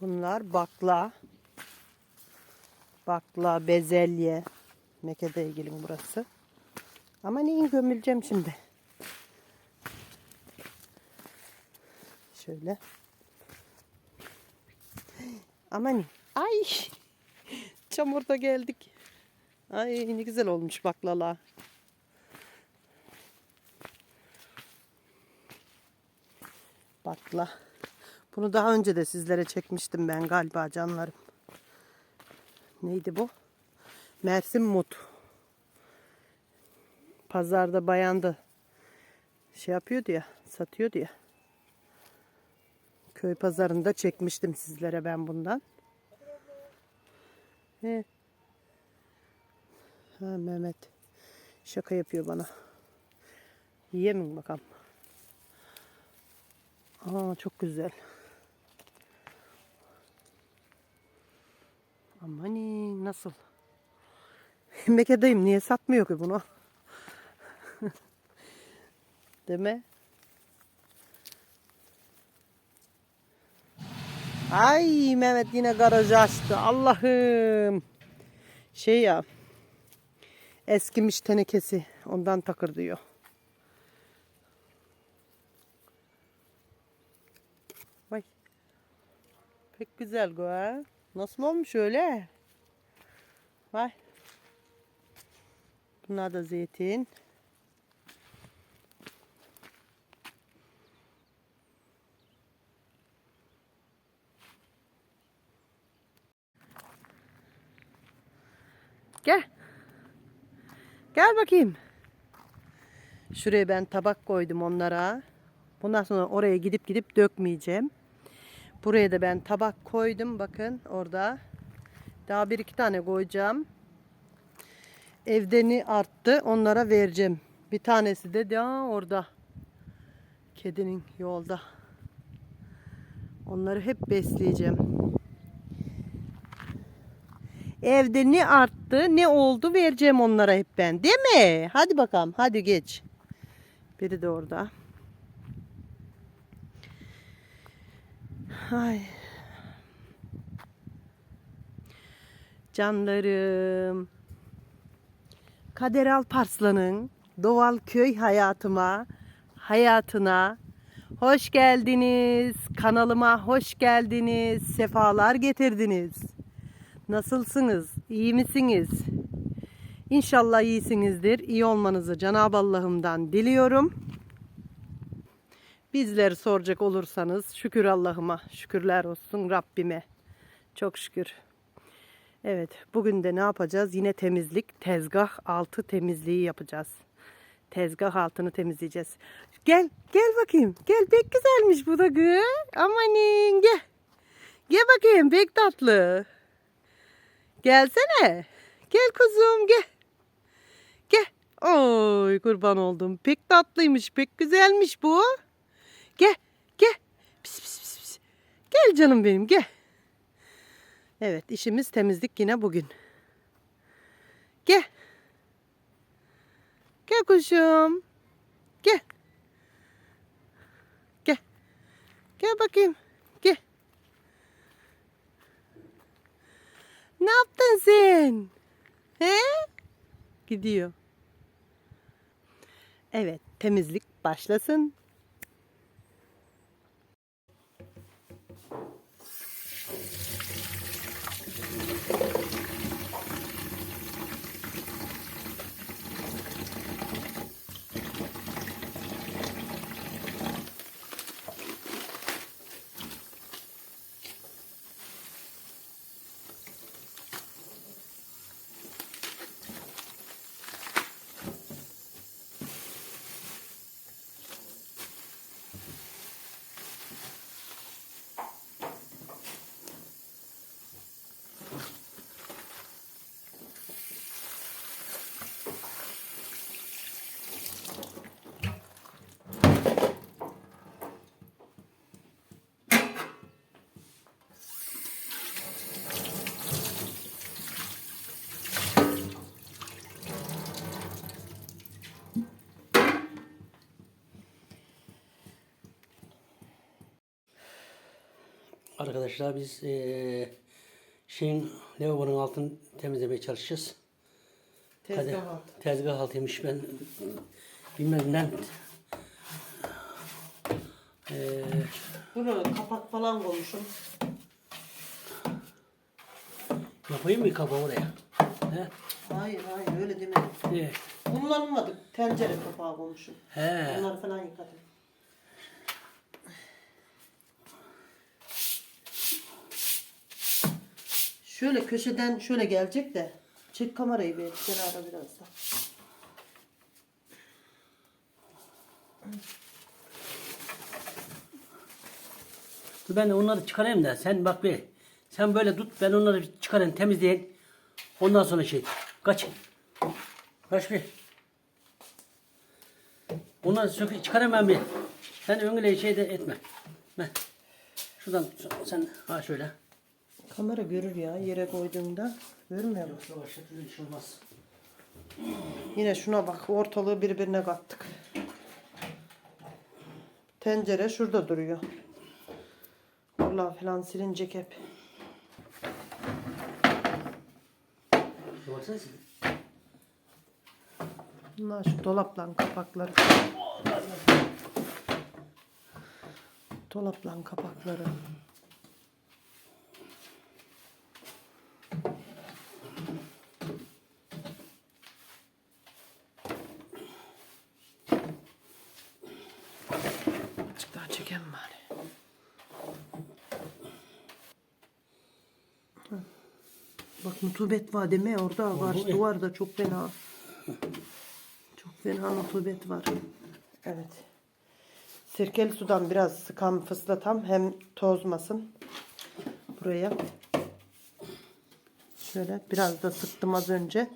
Bunlar bakla. Bakla, bezelye. Meke'de ilgili burası. Ama neyin gömüleceğim şimdi. Şöyle. Aman ay çamurda geldik. Ay ne güzel olmuş baklala. Bakla. Bunu daha önce de sizlere çekmiştim ben galiba canlarım. Neydi bu? Mersin mut. Pazarda bayandı. Şey yapıyordu ya, satıyordu ya. Köy pazarında çekmiştim sizlere ben bundan. He. Ha Mehmet. Şaka yapıyor bana. Yiyemin bakalım. Aa çok güzel. Amani nasıl? Mekedeyim niye satmıyor ki bunu? Mi? Ay Mehmet yine garajı açtı. Allah'ım. Şey ya. Eskimiş tenekesi. Ondan takır diyor. Pek güzel bu ha. Nasıl olmuş öyle? Vay. Bunlar da zeytin. Gel. Gel bakayım. Şuraya ben tabak koydum onlara. Bundan sonra oraya gidip gidip dökmeyeceğim. Buraya da ben tabak koydum. Bakın orada. Daha bir iki tane koyacağım. Evdeni arttı. Onlara vereceğim. Bir tanesi de daha orada. Kedinin yolda. Onları hep besleyeceğim. Evde ne arttı ne oldu vereceğim onlara hep ben. Değil mi? Hadi bakalım. Hadi geç. Biri de orada. Ay. Canlarım. Kader Alparslan'ın doğal köy hayatıma, hayatına hoş geldiniz. Kanalıma hoş geldiniz. Sefalar getirdiniz. Nasılsınız? İyi misiniz? İnşallah iyisinizdir. İyi olmanızı Cenab-ı Allah'ımdan diliyorum. Bizleri soracak olursanız şükür Allah'ıma, şükürler olsun Rabbime. Çok şükür. Evet, bugün de ne yapacağız? Yine temizlik, tezgah altı temizliği yapacağız. Tezgah altını temizleyeceğiz. Gel, gel bakayım. Gel, pek güzelmiş bu da gı. Amanin, gel. Gel bakayım, pek tatlı. Gelsene. Gel kuzum, gel. Gel. Oy kurban oldum. Pek tatlıymış, pek güzelmiş bu. Gel, gel. Pis, pis, pis, pis. Gel canım benim, gel. Evet, işimiz temizlik yine bugün. Gel. Gel kuşum. Gel. Gel. Gel bakayım. Gel. Ne yaptın sen? He? Gidiyor. Evet, temizlik başlasın. Arkadaşlar biz eee şeyin lavabonun altını temizlemeye çalışacağız. Tezgah altı. Tezgah altıymış ben bilmem ne. Bunu kapak falan koymuşum. yapayım mı kapağı oraya? He? Hayır hayır öyle demedim. Ne? Kullanmadık. Tencere kapağı koymuşum. He. Onları falan yıkadım. Şöyle köşeden şöyle gelecek de. Çek kamerayı bir kenara biraz da. Dur Ben de onları çıkarayım da sen bak bir. Sen böyle tut ben onları çıkarayım temizleyin. Ondan sonra şey. Kaç. Kaç bir. Onları sök çıkarayım ben bir. Sen önüne şey de etme. Heh. Şuradan sen ha şöyle. Kamera görür ya yere koyduğumda. Görmüyor musun? Yoksa başka türlü iş olmaz. Yine şuna bak ortalığı birbirine kattık. Tencere şurada duruyor. Allah falan silinecek hep. Baksana sen. Bunlar şu dolaplan kapakları. Dolaplan kapakları. Azıcık daha çekelim bari. Hı. Bak nutubet var deme orada karşı evet. duvarda çok fena. Çok fena nutubet var. Evet. Sirkeli sudan biraz sıkam fıslatam hem tozmasın. Buraya. Şöyle biraz da sıktım az önce.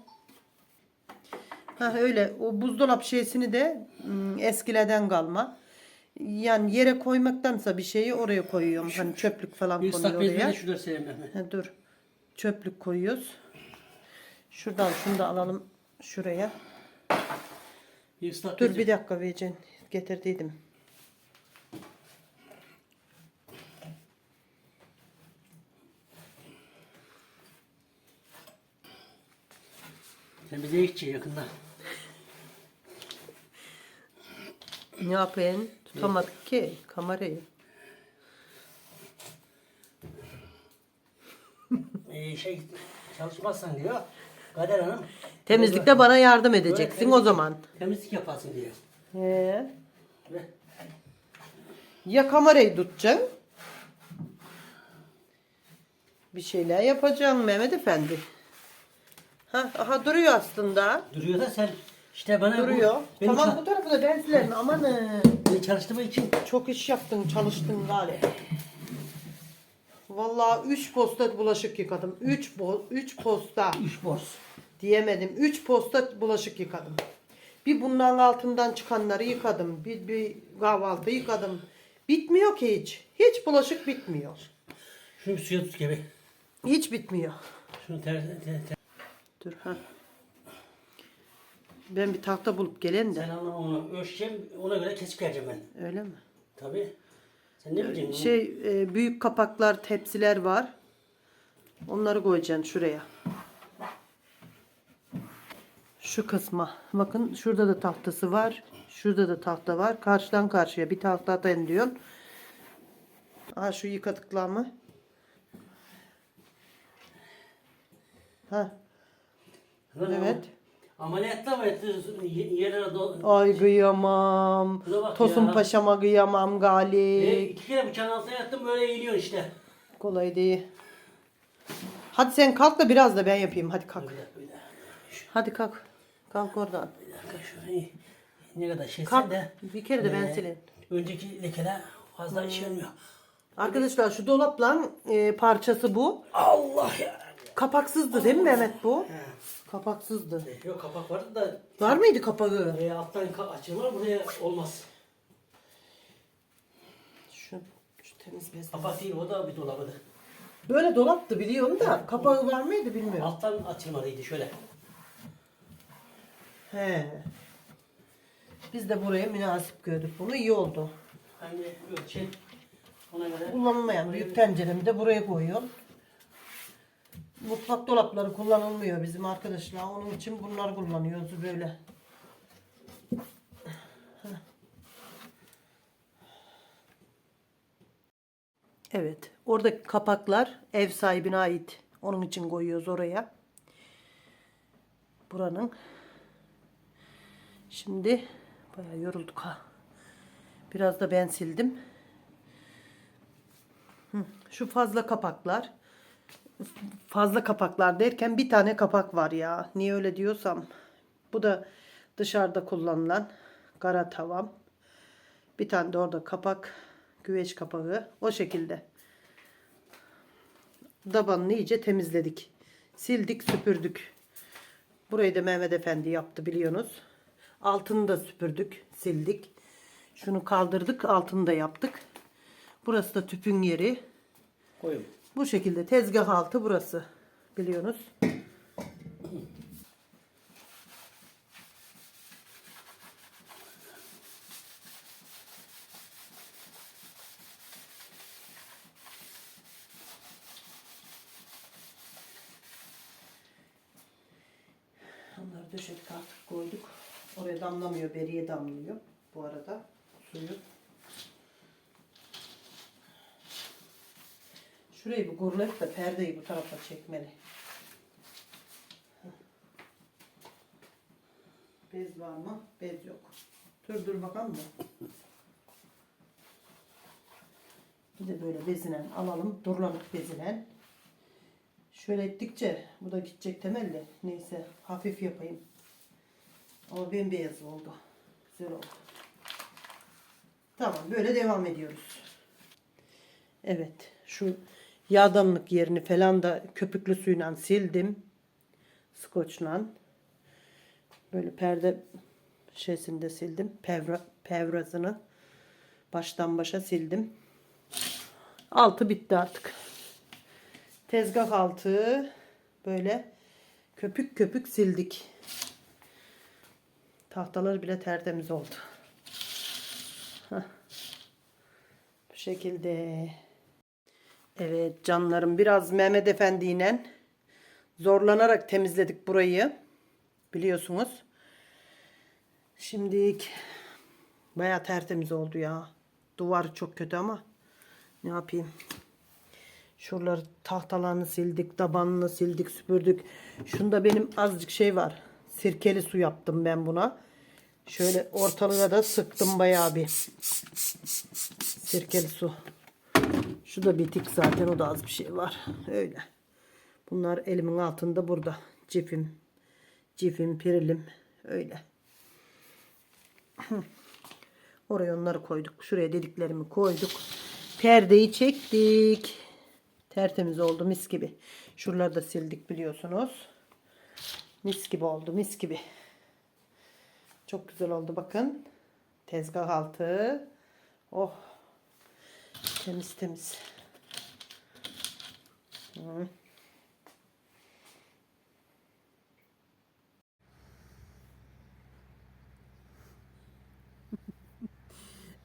Ha öyle o buzdolap şeysini de ım, eskilerden kalma. Yani yere koymaktansa bir şeyi oraya koyuyorum. Hani çöplük falan Bir konuyor oraya. de şurada sevmem. Ha, dur. Çöplük koyuyoruz. Şuradan şunu da alalım şuraya. Dur bir dakika vereceğim. Getirdiydim. Temizleyikçi yakında. Ne yapayım? Tutamadık ki kamerayı. Ee, şey çalışmazsan diyor. Kader Hanım. Temizlikte bana yardım Böyle edeceksin temizlik- o zaman. Temizlik yaparsın diyor. He. Ve Ya kamerayı tutacaksın. Bir şeyler yapacağım Mehmet Efendi. Ha, aha duruyor aslında. duruyor da sen işte bana Duruyor. bu, beni, tamam ça- bu tarafı da ben silerim. Amanın. beni çalıştırma için Çok iş yaptın, çalıştın galiba. Vallahi 3 posta bulaşık yıkadım. 3 bo 3 posta üç boz. diyemedim. 3 posta bulaşık yıkadım. Bir bundan altından çıkanları yıkadım. Bir, bir kahvaltı yıkadım. Bitmiyor ki hiç. Hiç bulaşık bitmiyor. Şunu bir suya tut gibi. Hiç bitmiyor. Şunu ter, ter, ter. Dur ha. Ben bir tahta bulup gelen de. Sen anlama onu ölçeceğim ona göre kesip geleceğim ben. Öyle mi? Tabii. Sen ne bileceksin? Şey e, büyük kapaklar, tepsiler var. Onları koyacaksın şuraya. Şu kısma. Bakın şurada da tahtası var. Şurada da tahta var. Karşıdan karşıya bir tahtadan diyorsun. Aha şu yıkadıklarımı. Ha evet. Ameliyatta mı etti? Yerlere do... Ay kıyamam. Bak Tosun ya. Paşa'ma kıyamam E, Galip. iki kere bıçağın altına yattım böyle eğiliyorsun işte. Kolay değil. Hadi sen kalk da biraz da ben yapayım. Hadi kalk. Bir dakika bir dakika. Hadi kalk. Kalk oradan. Bir dakika şurayı ne kadar şey Kalk. de Bir kere de ben e, sileyim. Önceki lekeler fazla işe yarmıyor. Arkadaşlar şu dolapla e, parçası bu. Allah ya. Kapaksızdı değil mi Mehmet bu? He. Kapaksızdı. Yok kapak vardı da Var mıydı kapağı? e, alttan ka- açılır buraya olmaz. Şu, şu temiz bez. Kapak değil o da bir dolabıdı. Böyle dolaptı biliyorum da kapağı var mıydı bilmiyorum. Alttan açılmalıydı şöyle. He. Biz de buraya münasip gördük bunu. iyi oldu. Hani ölçen Ona göre Kullanılmayan büyük tenceremi de buraya koyuyorum. Mutfak dolapları kullanılmıyor bizim arkadaşlar. Onun için bunlar kullanıyoruz böyle. Evet. Oradaki kapaklar ev sahibine ait. Onun için koyuyoruz oraya. Buranın. Şimdi bayağı yorulduk ha. Biraz da ben sildim. Şu fazla kapaklar. Fazla kapaklar derken bir tane kapak var ya. Niye öyle diyorsam. Bu da dışarıda kullanılan kara tavam. Bir tane de orada kapak. Güveç kapağı. O şekilde. Dabanını iyice temizledik. Sildik süpürdük. Burayı da Mehmet Efendi yaptı biliyorsunuz. Altını da süpürdük, sildik. Şunu kaldırdık, altını da yaptık. Burası da tüpün yeri. koyun. Bu şekilde tezgah altı burası. Biliyorsunuz. Onları döşedik artık koyduk. Oraya damlamıyor, beriye damlıyor bu arada suyu. Şurayı bir gurlet da perdeyi bu tarafa çekmeli. Bez var mı? Bez yok. Dur dur bakalım mı? Bir de böyle bezinen alalım. Durlanık bezinen. Şöyle ettikçe bu da gidecek temelli. Neyse hafif yapayım. Ama bembeyaz oldu. Güzel oldu. Tamam böyle devam ediyoruz. Evet şu yağdanlık yerini falan da köpüklü suyla sildim. Skoçla. Böyle perde şeysinde sildim. Pevra, pevrazını baştan başa sildim. Altı bitti artık. Tezgah altı böyle köpük köpük sildik. Tahtalar bile tertemiz oldu. Hah. Bu şekilde. Evet canlarım biraz Mehmet Efendi ile zorlanarak temizledik burayı. Biliyorsunuz. Şimdi baya tertemiz oldu ya. Duvar çok kötü ama ne yapayım. Şuraları tahtalarını sildik, tabanını sildik, süpürdük. Şunda benim azıcık şey var. Sirkeli su yaptım ben buna. Şöyle ortalığa da sıktım bayağı bir. Sirkeli su. Şu da bitik zaten o da az bir şey var. Öyle. Bunlar elimin altında burada. Cifim, cifim, pirilim. Öyle. Oraya onları koyduk. Şuraya dediklerimi koyduk. Perdeyi çektik. Tertemiz oldu mis gibi. Şuraları da sildik biliyorsunuz. Mis gibi oldu mis gibi. Çok güzel oldu bakın. Tezgah altı. Oh. Temiz temiz. Hı.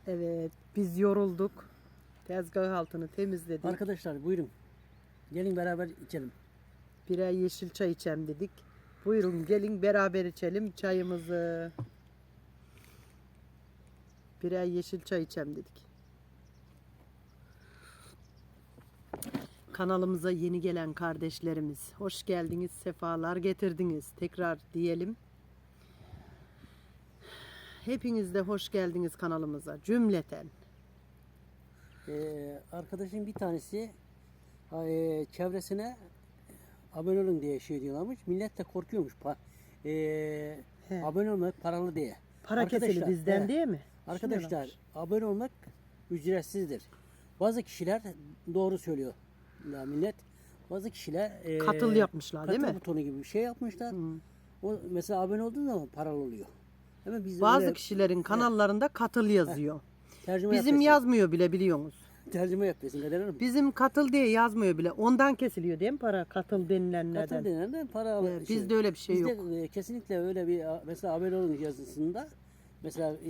Evet, biz yorulduk. Tezgah altını temizledik. Arkadaşlar buyurun. Gelin beraber içelim. Birer yeşil çay içelim dedik. Buyurun gelin beraber içelim çayımızı. Birer yeşil çay içelim dedik. Kanalımıza yeni gelen kardeşlerimiz hoş geldiniz, sefalar getirdiniz. Tekrar diyelim. Hepiniz de hoş geldiniz kanalımıza cümleten. Ee, arkadaşın bir tanesi e, çevresine abone olun diye şey diyorlarmış. Millet de korkuyormuş. Pa, e, He. abone olmak paralı diye. Para kesili bizden evet. değil mi? Arkadaşlar Düşünüyorlarmış. abone olmak ücretsizdir. Bazı kişiler doğru söylüyor millet. Bazı kişiler e, Katıl yapmışlar, değil katıl mi? butonu gibi bir şey yapmışlar. O mesela abone olduğun zaman paralı oluyor. Ama biz Bazı öyle kişilerin kanallarında katıl yazıyor. tercüme Bizim yapıyorsun. yazmıyor bile biliyorsunuz. tercüme yapıyorsun Kader Hanım. Bizim katıl diye yazmıyor bile. Ondan kesiliyor değil mi para? Katıl denilenlerden. Katıl denenden para al. Evet, bizde öyle bir şey bizde, yok. e, kesinlikle öyle bir mesela abone olun yazısında mesela e,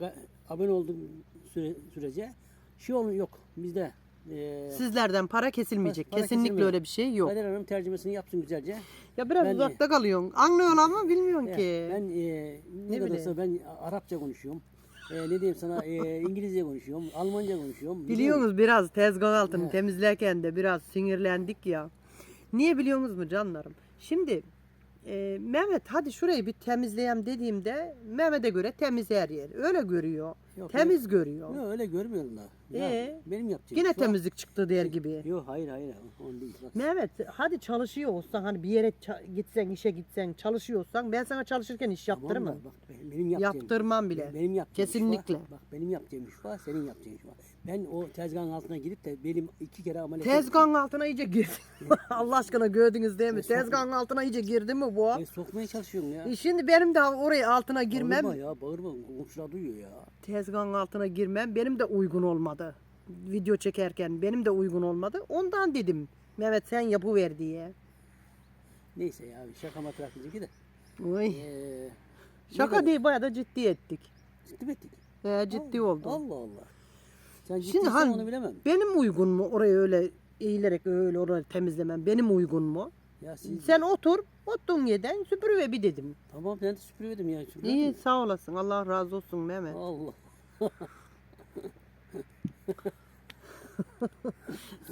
ga- abone olduğun süre, sürece Şey ol yok bizde. Ee, Sizlerden para kesilmeyecek. Para Kesinlikle kesilmiyor. öyle bir şey yok. Kader Hanım tercümesini yapsın güzelce. Ya biraz Ben- uzakta kalıyorsun. Anlıyorsun ama bilmiyorsun Ya, ki. Ben e, ne, Ne kadarsa ben Arapça konuşuyorum. E, ne diyeyim sana e, İngilizce konuşuyorum, Almanca konuşuyorum. Biliyorsunuz biraz tezgah altını temizlerken de biraz sinirlendik ya. Niye biliyorsunuz mu canlarım? Şimdi e, Mehmet hadi şurayı bir temizleyeyim dediğimde Mehmet'e göre temiz her yer. Öyle görüyor. Yok, temiz görüyor. Yok öyle görmüyorum da. Ya, Ee? benim yapacağım. Yine iş temizlik çıktı der gibi. Yok hayır hayır on değil. Bak. Mehmet hadi çalışıyor olsan hani bir yere gitsen işe gitsen çalışıyorsan ben sana çalışırken iş Tamam yaptırırım. da Bak benim-. Yaptırmam bile. Benim yapacağım iş Kesinlikle. var. Bak benim yapacağım iş var, senin yapacağın iş var. Ben o tezgahın altına girip de benim iki kere ameliyat Tezgahın altına iyice girdi. Allah aşkına gördünüz değil mi? E. Tezgahın altına iyice girdi mi bu? E, sokmaya çalışıyorum ya. E, Şimdi benim de oraya altına girmem, Bağırma ya bağırma. Komşular duyuyor ya. tezgahın altına girmem benim de uygun olmadı. Video çekerken benim de uygun olmadı. Ondan dedim Mehmet sen yapıver diye. Neyse ya şaka bizimki de. Oy. Ee, Şaka ne değil bayağı da ciddi ettik. Ciddi mi ettik? He, ciddi Allah, oldu. Allah Allah. Sen Şimdi hani onu bilemem. benim uygun mu orayı öyle eğilerek öyle orayı temizlemem benim uygun mu? Ya siz Sen otur, oturduğun yerden süpürüve bir dedim. tamam ben de süpürüyordum ya. süpürüyordum. İyi sağ olasın Allah razı olsun Mehmet. Allah.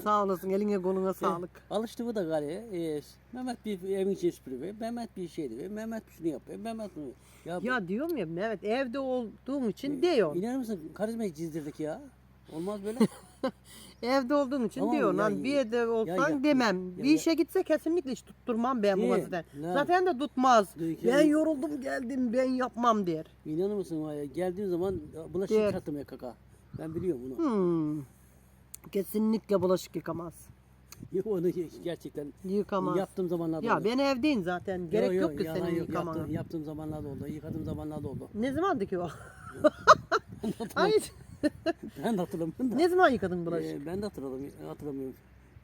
Sağ olasın eline koluna sağlık. Alıştı bu da gari. Ee, Mehmet bir evin için süpürüyor. Mehmet bir şey diyor. Mehmet şunu yapıyor. Mehmet bunu. Ya, Ya diyorum ya Mehmet evde olduğum için diyor. İnanır mısın? Karizmayı çizdirdik ya. Olmaz böyle. Evde olduğum için Tamam diyor ya, lan ya, bir yerde olsan ya, demem. ya, bir ya. işe gitse kesinlikle hiç tutturmam ben bu Değil. Zaten de tutmaz. Değil, Ben yani- yoruldum geldim ben yapmam der. İnanır mısın? var ya, Geldiğim zaman bulaşık Diğer- yıkatmaya kaka. Ben biliyorum bunu. Hmm. Kesinlikle bulaşık yıkamaz. Yok onu gerçekten Yıkamaz. yaptığım zamanlarda Ya oldu. ben evdeyim zaten. Gerek yok, ki yalan senin yok. yıkamana. Yaptığım, yaptığım zamanlarda oldu. Yıkadığım zamanlarda oldu. Ne zamandı ki o? Ay, Ben de hatırlamıyorum da. ne zaman yıkadın bulaşık? Ee, ben de hatırlamıyorum. hatırlamıyorum.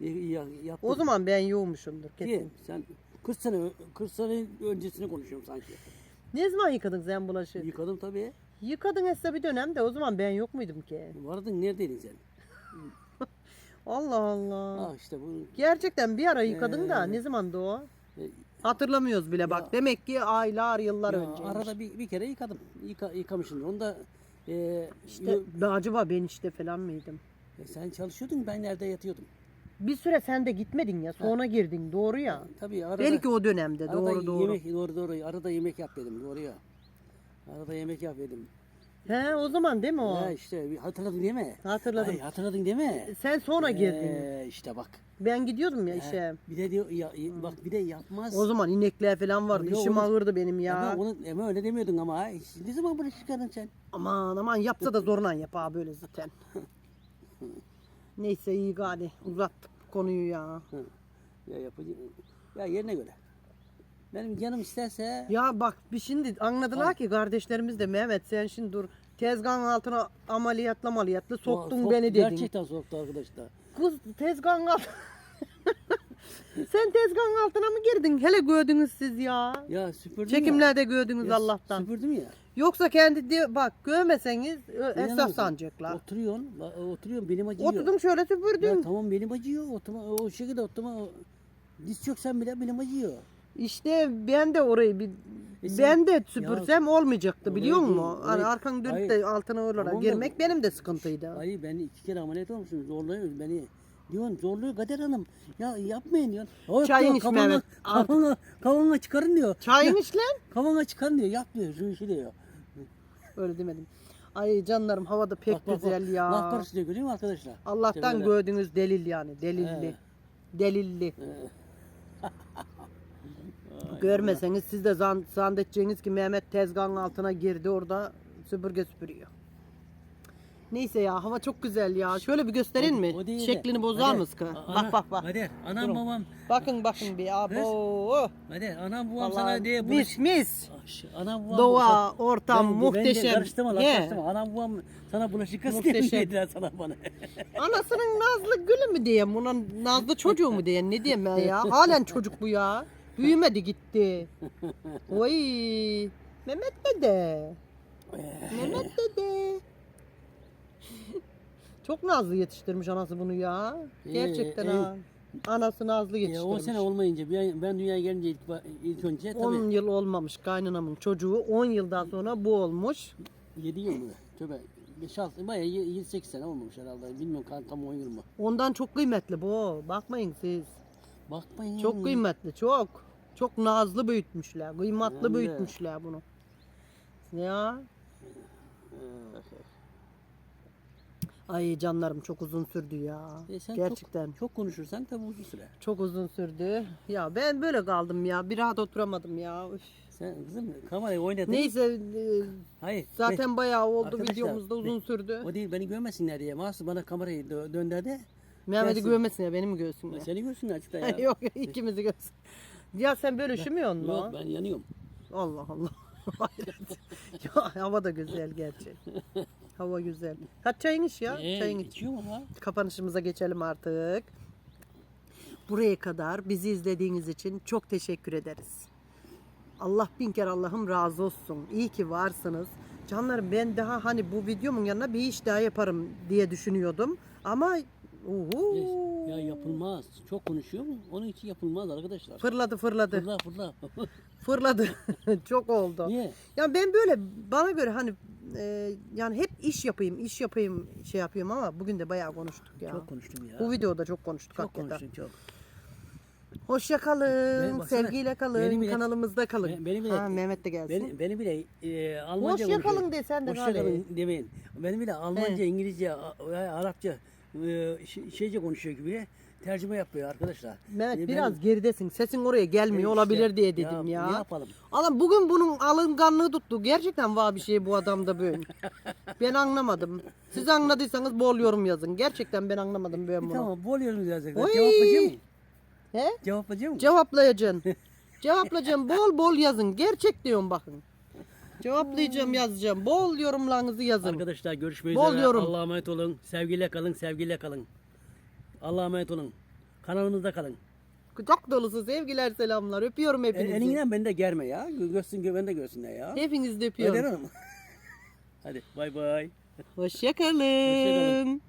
Y- yaptım. o zaman ben yoğmuşumdur Ki kesin. sen 40 sene 40 sene öncesini konuşuyorum sanki. Ne zaman yıkadın sen bulaşığı? Yıkadım tabii. Yıkadın etse bir dönemde o zaman ben yok muydum ki? Vardın neredeydin sen? Allah Allah. Ah işte bu Gerçekten bir ara yıkadın da Ee, ne zamandı o? e, Hatırlamıyoruz bile bak. Demek ki aylar yıllar ya önce. arada bir, bir kere yıkadım. Yıka, yıkamışım. Onu da e, İşte ben acaba ben işte falan mıydım? e, sen çalışıyordun ben nerede yatıyordum. Bir süre sen de gitmedin ya sonra girdin doğru ya. Tabii arada, Belki o dönemde arada doğru doğru. Yemek, doğru doğru. Arada yemek yap dedim doğru ya. Arada yemek yap dedim. He o zaman değil mi o? Ya işte bir hatırladın değil mi? Hatırladım. Ay, hatırladın değil mi? Sen sonra girdin. Ee, işte bak. Ben gidiyordum ya He, işe. Bir de diyor ya, bak bir de yapmaz. O zaman inekler falan vardı. Yok, İşim onu- ağırdı benim ya. Ama onu ama öyle demiyordun ama. ha. Ne zaman bunu çıkardın sen? Aman aman yapsa da zorla yap ha böyle zaten. Neyse iyi gari uzattık konuyu ya. Ya yapıcı. Ya yerine göre. Benim canım isterse Ya bak bir şimdi anladılar ki kardeşlerimiz de Mehmet sen şimdi dur tezgahın altına ameliyatla ameliyatla soktun Sok- beni dedin. Gerçekten soktu arkadaşlar. Kız tezgahın alt... sen tezgahın altına mı girdin? Hele gördünüz siz ya. Ya süpürdüm Çekimlerde gördünüz ya. Ya Allah'tan. Süpürdüm ya. Yoksa kendi diyor bak görmeseniz ö- İnanır esas mısın? sanacaklar. Oturuyorsun. ba- Oturuyorsun benim acıyor. Oturdun şöyle Ya süpürdün. tamam benim acıyor. Oturma, o şekilde oturma. o- Diz çöksen bile benim acıyor. İşte ben de orayı bir sen- ben de süpürsem olmayacaktı Orayı biliyor musun? Hani arkanı dönüp Hayır. de altına oralara da- girmek benim de sıkıntıydı. Hayır ben iki kere ameliyat olmuşum. Zorluyor beni. Diyorsun zorluyor Kader Hanım. Ya yapmayın diyor. O Çayın diyor, iç kavanoz- Mehmet. Kavanoz, kavanoz çıkarın diyor. Çayın iç lan. Kavanoz çıkarın diyor. Yap diyor. Şu işi diyor. Öyle demedim. Ay canlarım havada pek Bak, bak, bak. güzel ya. Laf karıştırıyor görüyor musun arkadaşlar? Allah'tan İşte gördüğünüz delil yani. Delilli. He. Delilli. Ee, Görmeseniz siz de zan, zannedeceğiniz ki Mehmet tezgahın altına girdi orada süpürge süpürüyor. Neyse ya hava çok güzel ya. Şöyle bir gösterin mi? O değil de- Şeklini bozar Kader, mısın? a- Bak ana- bak bak. Kader, anam Durun. babam. Bakın bakın bir abo. Kader, anam babam Vallahi sana diye mis mis. Ş- Anam babam Doğa, ortam Ben de- muhteşem. Ben de karıştırma lan He. karıştırma. Anam babam sana bulaşık Muhteşem. diye dediler sana bana. Anasının nazlı gülü mü diyeyim? Buna nazlı çocuğu mu diyeyim? Ne diyeyim ben ya? Halen çocuk bu ya. Büyümedi gitti. Oy. Mehmet dede. Mehmet dede. Çok nazlı yetiştirmiş anası bunu ya. Ee, Gerçekten e, ha. Anası nazlı Ya 10 yetiştirmiş. sene olmayınca ben, ben dünyaya gelince ilk, ba- ilk önce tabii 10 yıl olmamış kaynanamın çocuğu. 10 yıldan sonra bu olmuş. 7 yıl mı? Tövbe 5 6 bayağı 7 8 sene olmamış herhalde. Bilmiyorum kan- tam 10 yıl mı? Ondan çok kıymetli bu. Bakmayın siz. Bakmayın. Çok kıymetli çok. Çok nazlı büyütmüşler. Kıymetli Hem de. büyütmüşler bunu. Ya. Ay canlarım çok uzun sürdü ya. E sen Gerçekten. Çok, çok konuşursan tabii uzun süre. Çok uzun sürdü. Ya ben böyle kaldım ya. Bir rahat oturamadım ya. Üf. Sen kızım kamerayı oynadın. Neyse e, Hayır. zaten bayağı oldu videomuzda uzun ne- sürdü. O değil beni görmesinler diye. Mahsus bana kamerayı dö- döndürdü. Mehmet'i gelsin. görmesin ya beni mi görsün ya? Seni görsünler açıkta ya. Yok ikimizi görsün. Ya sen böyle üşümüyor Yok musun? ben yanıyorum. Allah Allah. Hayret. ya hava da güzel gerçi. Hava güzel. Hadi çayın iç ya. Ee, çayın iç. içiyorum ama. Kapanışımıza geçelim artık. Buraya kadar bizi izlediğiniz için çok teşekkür ederiz. Allah bin kere Allah'ım razı olsun. İyi ki varsınız. Canlarım ben daha hani bu videomun yanına bir iş daha yaparım diye düşünüyordum. Ama Ya yapılmaz. Çok konuşuyorum. Onun için yapılmaz arkadaşlar. fırladı fırladı. Fırla fırla. Fırladı. çok oldu. Niye? Ya ben böyle bana göre hani e, yani hep iş yapayım, iş yapayım şey yapıyorum ama bugün de bayağı konuştuk ya. Çok konuştum ya. Bu videoda çok konuştuk çok hakikaten. konuştum çok. Hoşça kalın, baksana, sevgiyle kalın, beni bile- kanalımızda kalın. Ben- beni bile- ha, Mehmet de gelsin. Beni, beni bile e, Almanca Hoşça konuşuyor. kalın de sen de Hoşça kalın demeyin. Beni bile Almanca, İngilizce, A- Arapça, e, şey- şeyce konuşuyor gibi tercüme yapıyor arkadaşlar. Mehmet E, biraz ben- geridesin. Sesin oraya gelmiyor E, işte, olabilir diye dedim ya, ya. ne yapalım? Ama bugün bunun alınganlığı tuttu. Gerçekten var bir şey bu adamda böyle. ben anlamadım. Siz anladıysanız bol yorum yazın. Gerçekten ben anlamadım ben E, bunu. tamam bol yorum yazacak. Mı? He? Cevaplayacak mı? Cevaplayacaksın. Cevaplayacaksın. Bol bol yazın. Gerçek diyorum bakın. Cevaplayacağım yazacağım. Bol yorumlarınızı yazın. Arkadaşlar görüşmek Bol üzere. yorum. Allah'a emanet olun. Sevgiyle kalın, sevgiyle kalın. Allah'a emanet olun. Kanalımızda kalın. Kucak dolusu sevgiler selamlar. Öpüyorum E, hepinizi. elinden beni de germe ya. Görsün ben de görsünler ya. Hepinizi de öpüyorum. mi? Hadi bay bay. Hoşça kalın. Hoşça kalın.